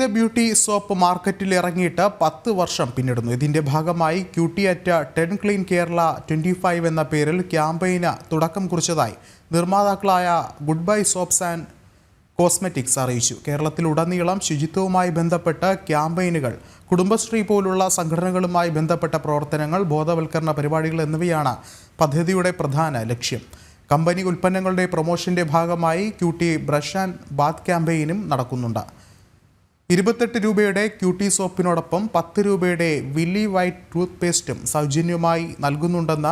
ചെയ്ത beauty soap മാർക്കറ്റിൽ ഇറങ്ങിയിട്ട് പത്ത് വർഷം പിന്നിടുന്നു. ഇതിന്റെ ഭാഗമായി cutie at ten clean Kerala twenty five എന്ന പേരിൽ ക്യാമ്പയിന് തുടക്കം കുറിച്ചതായി നിർമ്മാതാക്കളായ good bye soaps and cosmetics അറിയിച്ചു. കേരളത്തിലുടനീളം ശുചിത്വവുമായി ബന്ധപ്പെട്ട ക്യാമ്പയിനുകൾ കുടുംബശ്രീ പോലുള്ള സംഘടനകളുമായി ബന്ധപ്പെട്ട പ്രവർത്തനങ്ങൾ ബോധവൽക്കരണ പരിപാടികൾ എന്നിവയാണ് പദ്ധതിയുടെ പ്രധാന ലക്ഷ്യം. കമ്പനി ഉൽപ്പന്നങ്ങളുടെ പ്രൊമോഷന്റെ ഭാഗമായി ക്യൂട്ടി ബ്രഷ് ആൻഡ് ബാത്ത് ക്യാമ്പയിനും നടക്കുന്നുണ്ട്. ഇരുപത്തെട്ട് രൂപയുടെ ക്യൂട്ടി സോപ്പിനോടൊപ്പം പത്ത് രൂപയുടെ വില്ലി വൈറ്റ് ടൂത്ത് പേസ്റ്റും സൗജന്യമായി നൽകുന്നുണ്ടെന്ന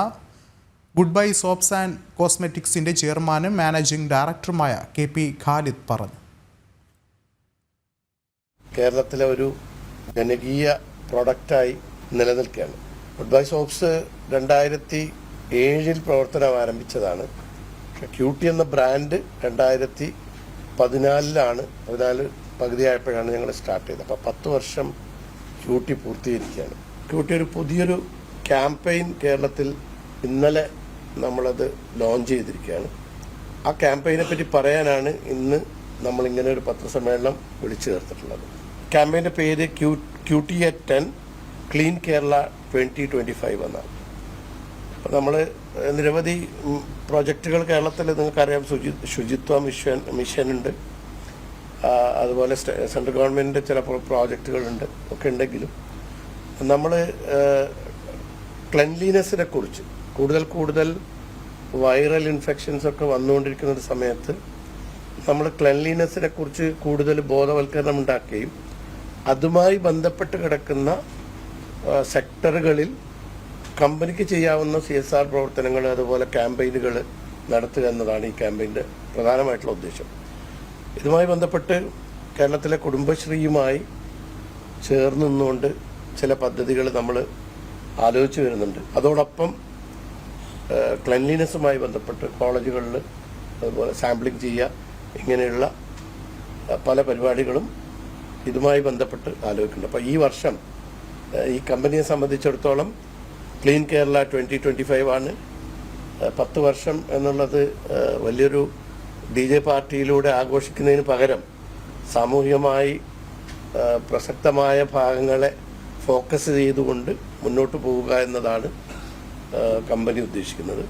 ഗുഡ് ബൈ സോപ്സ് ആൻഡ് കോസ്മെറ്റിക്സിന്റെ ചെയർമാനും മാനേജിംഗ് ഡയറക്ടറുമായ കെ പി ഖാലിദ് പറഞ്ഞു. കേരളത്തിലെ ഒരു ജനകീയ പ്രൊഡക്റ്റായി നിലനിൽക്കുകയാണ്. ഗുഡ് ബൈ സോപ്സ് രണ്ടായിരത്തി ഏഴിൽ പ്രവർത്തനം ആരംഭിച്ചതാണ്. പക്ഷെ ക്യൂട്ടി എന്ന ബ്രാൻഡ് രണ്ടായിരത്തി പതിനാലിലാണ് പതിനാല് പകുതിയായപ്പോഴാണ് ഞങ്ങൾ സ്റ്റാർട്ട് ചെയ്തത്. അപ്പോൾ പത്ത് വർഷം ക്യൂട്ടി പൂർത്തീകരിക്കുകയാണ്. ക്യൂട്ടി ഒരു പുതിയൊരു ക്യാമ്പയിൻ കേരളത്തിൽ ഇന്നലെ നമ്മളത് ലോഞ്ച് ചെയ്തിരിക്കുകയാണ്. ആ ക്യാമ്പയിനെ പറ്റി പറയാനാണ് ഇന്ന് നമ്മളിങ്ങനെ ഒരു പത്രസമ്മേളനം വിളിച്ചു ചേർത്തിട്ടുള്ളത്. ക്യാമ്പയിന്റെ പേര് Q cutie at ten clean Kerala twenty twenty five എന്നാണ്. അപ്പോൾ നമ്മൾ നിരവധി പ്രൊജക്റ്റുകൾ കേരളത്തിൽ നിങ്ങൾക്കറിയാം. ശുചി ശുചിത്വ മിഷൻ മിഷനുണ്ട്. ആ, അതുപോലെ സെൻട്രൽ ഗവൺമെന്റിന്റെ ചില പ്രോജക്റ്റുകളുണ്ട് ഒക്കെ ഉണ്ടെങ്കിലും നമ്മൾ ക്ലെൻലിനെസ്സിനെ കുറിച്ച് കൂടുതൽ കൂടുതൽ വൈറൽ ഇൻഫെക്ഷൻസ് ഒക്കെ വന്നുകൊണ്ടിരിക്കുന്ന ഒരു സമയത്ത് നമ്മൾ ക്ലെൻലിനെസ്സിനെ കുറിച്ച് കൂടുതൽ ബോധവൽക്കരണം ഉണ്ടാക്കുകയും അതുമായി ബന്ധപ്പെട്ട് കിടക്കുന്ന സെക്ടറുകളിൽ കമ്പനിക്ക് ചെയ്യാവുന്ന സി എസ് ആർ പ്രവർത്തനങ്ങൾ അതുപോലെ ക്യാമ്പയിനുകൾ നടത്തുക എന്നതാണ് ഈ ക്യാമ്പയിന്റെ പ്രധാനമായിട്ടുള്ള ഉദ്ദേശം. ഇതുമായി ബന്ധപ്പെട്ട് കേരളത്തിലെ കുടുംബശ്രീയുമായി ചേർന്ന് നിന്നുകൊണ്ട് ചില പദ്ധതികൾ നമ്മൾ ആലോചിച്ച് വരുന്നുണ്ട്. അതോടൊപ്പം ക്ലെൻലിനെസ്സുമായി ബന്ധപ്പെട്ട് കോളേജുകളിൽ അതുപോലെ സാമ്പിളിംഗ് ചെയ്യുക ഇങ്ങനെയുള്ള പല പരിപാടികളും ഇതുമായി ബന്ധപ്പെട്ട് ആലോചിക്കുന്നുണ്ട്. അപ്പോൾ ഈ വർഷം ഈ കമ്പനിയെ സംബന്ധിച്ചിടത്തോളം clean Kerala twenty twenty five ആണ്. പത്ത് വർഷം എന്നുള്ളത് വലിയൊരു ഡി ജെ പാർട്ടിയിലൂടെ ആഘോഷിക്കുന്നതിന് പകരം സാമൂഹികമായി പ്രസക്തമായ ഭാഗങ്ങളെ ഫോക്കസ് ചെയ്തുകൊണ്ട് മുന്നോട്ട് പോവുക എന്നതാണ് കമ്പനി ഉദ്ദേശിക്കുന്നത്.